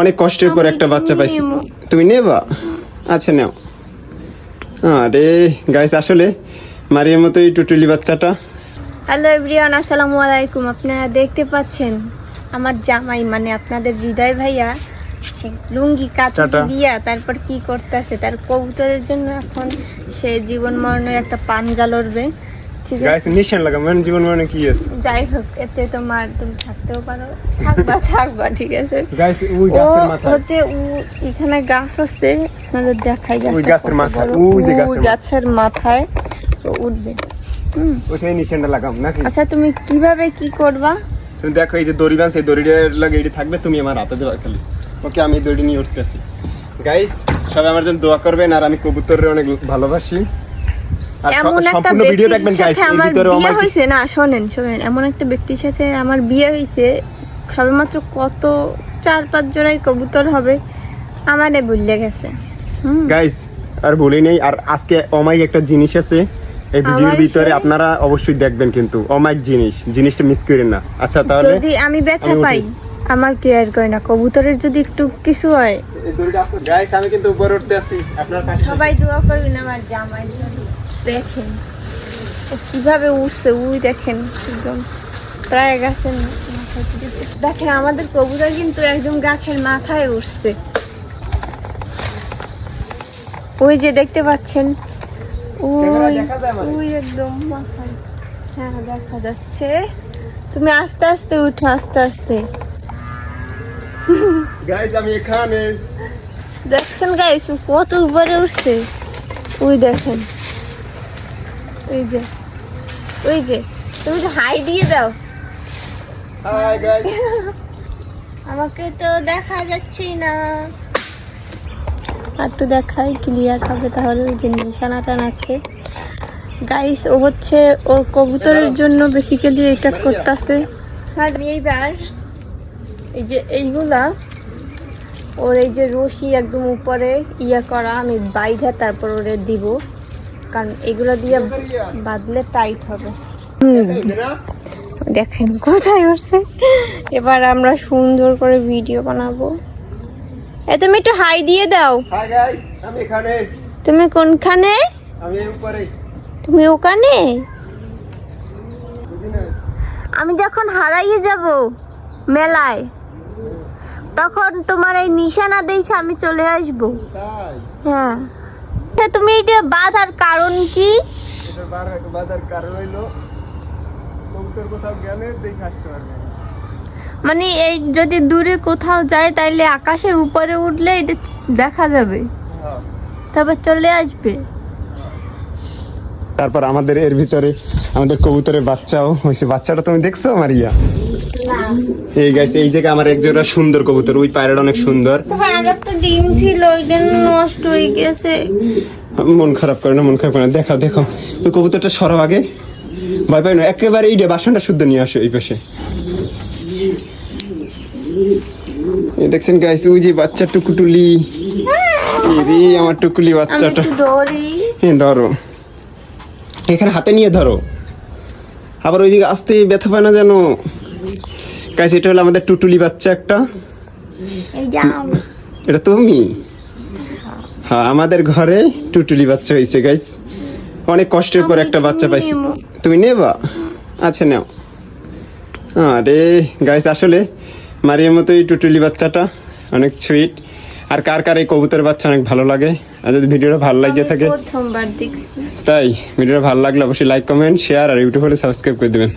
অনেক কষ্টের পর একটা বাচ্চা পাইছি। তুমি নেবা? আচ্ছা নাও। আরে গাইস আসলে মারিয়ার মতোই টুটুলি বাচ্চাটা। হ্যালো এভরিওয়ান আসসালামু আলাইকুম। আপনারা দেখতে পাচ্ছেন আমার জামাই মানে আপনাদের হৃদয় ভাইয়া সে লুঙ্গি কাটতে। দিয়া তারপর কি করতেছে তার কবুতরের জন্য এখন সে জীবন মরণের একটা পাঞ্জা লড়বে। গাইস নিশান মানে জীবন মানে কি আছে? যাই হোক এতে তোমার তুমি থাকতেও পারো। থাকবা থাকবা ঠিক আছে। গাইস ওই গাছের মাথা হচ্ছে ও এখানে গাছ আছে আপনাদের দেখাই ওই গাছের বড়। ওই যে গাছের মাথায়। ও উঠবে। হুম। ওইটাই নিশানটা লাগাম নাকি? আচ্ছা তুমি কীভাবে কি করবা? তুমি দেখো এই যে দড়ি বাঁধছে এই দড়িটার লাগে এটি থাকবে তুমি আমার হাতে দেবা খালি। ওকে আমি দড়ি নিয়ে উঠতেছি। গাইস সবাই আমার জন্য দোয়া করবেন আর আমি কবুতরের অনেক ভালোবাসি। এমন একটা ব্যক্তির সাথে আমার বিয়ে হয়েছে না শোনেন শোনেন এমন একটা ব্যক্তির সাথে আমার বিয়ে হয়েছে সবেমাত্র কত চার পাঁচ জোড়াই কবুতর হবে আমারে বললে গেছে। গাইস আর বলি নেই আর আজকে অমাইক একটা জিনিস আছে এই ভিডিওর ভিতরে আপনারা অবশ্যই দেখবেন কিন্তু অমাইক জিনিস জিনিসটা মিস করেন না। আচ্ছা তাহলে যদি আমি ব্যথা পাই আমার কেয়ার করে না কবুতরের যদি একটু কিছু হয়। গাইস আমি কিন্তু উপরে উঠতে আসছি আপনার সবাই দোয়া করবেন আমার জামাই। দেখেন। ও কীভাবে উঠছে উই দেখেন একদম। প্রায় গাছের দেখেন আমাদের কবুতর কিন্তু একদম গাছের মাথায় উঠছে ওই যে দেখতে পাচ্ছেন ওই যায় মানে? ওই একদম মাথায়। হ্যাঁ দেখা যাচ্ছে। তুমি আস্তে আস্তে উঠো আস্তে আস্তে। গাইস আমি এখানে। দেখছেন গাইস কত উপরে উঠছে ওই দেখেন। ওই যে ওই যে তুমি তো হাই দিয়ে দাও। আমাকে তো দেখা যাচ্ছে না। একটু দেখাই ক্লিয়ার হবে তাহলে ওই যে নিশানাটা নাচ্ছে। গাইস ও হচ্ছে ওর কবুতরের জন্য বেসিক্যালি এটা করতেছে। আর এইবার এই যে এইগুলা ওর এই যে রশি একদম উপরে ইয়া করা আমি বাইধা তারপর ওরে দিব। কারণ এগুলো দিয়ে বাঁধলে টাইট হবে। দেখেন কোথায় উঠছে। এবার আমরা সুন্দর করে ভিডিও বানাবো। এ তুমি একটু হাই দিয়ে দাও। তুমি কোনখানে? তুমি ওখানে? আমি যখন হারাইয়ে যাব মেলায় তখন তোমার এই নিশানা দেখে আমি চলে আসব। হ্যাঁ। তা তুমি এটা বাধার কারণ কি? এটা বার কারণ হইল কবুতর কোথাও গেলে দেখে আসতে পারবে মানে এই যদি দূরে কোথাও যায় তাইলে আকাশের উপরে উঠলে এটা দেখা যাবে। হ্যাঁ। তারপর চলে আসবে। তারপর আমাদের এর ভিতরে আমাদের কবুতরের বাচ্চাও হয়েছে। বাচ্চাটা তুমি দেখছ মারিয়া? এই গাইছে এই জায়গায় আমার এক জোড়া সুন্দর কবুতর। ওই পায়রাটা অনেক সুন্দর। ডিম ছিল নষ্ট হয়ে গেছে। মন খারাপ করে না মন খারাপ করে না। দেখো দেখো ওই কবুতরটা সরাও আগে। ভয় পাই না একেবারে এই বাসনটা শুদ্ধ নিয়ে আসো এই পাশে। দেখছেন গাইছে ওই যে বাচ্চা টুকুটুলি। রে আমার টুকুলি বাচ্চাটা। হ্যাঁ ধরো। এখানে হাতে নিয়ে ধরো। আবার ওই দিকে আসতে ব্যথা পায় না যেন? গাইস এটা হলো আমাদের টুটুলি বাচ্চা একটা। এটা তুমি? হ্যাঁ আমাদের ঘরে টুটুলি বাচ্চা হয়েছে গাইস অনেক কষ্টের পর একটা বাচ্চা পাইছি। তুমি নেবা? আচ্ছা নাও। আরে গাইস আসলে মারিয়ার মতো এই টুটুলি বাচ্চাটা অনেক সুইট আর কার কার এই কবুতর বাচ্চা অনেক ভালো লাগে? আর যদি ভিডিওটা ভালো লাগিয়ে থাকে তাই ভিডিওটা ভালো লাগলে অবশ্যই লাইক কমেন্ট শেয়ার আর ইউটিউব হলে সাবস্ক্রাইব করে দেবেন।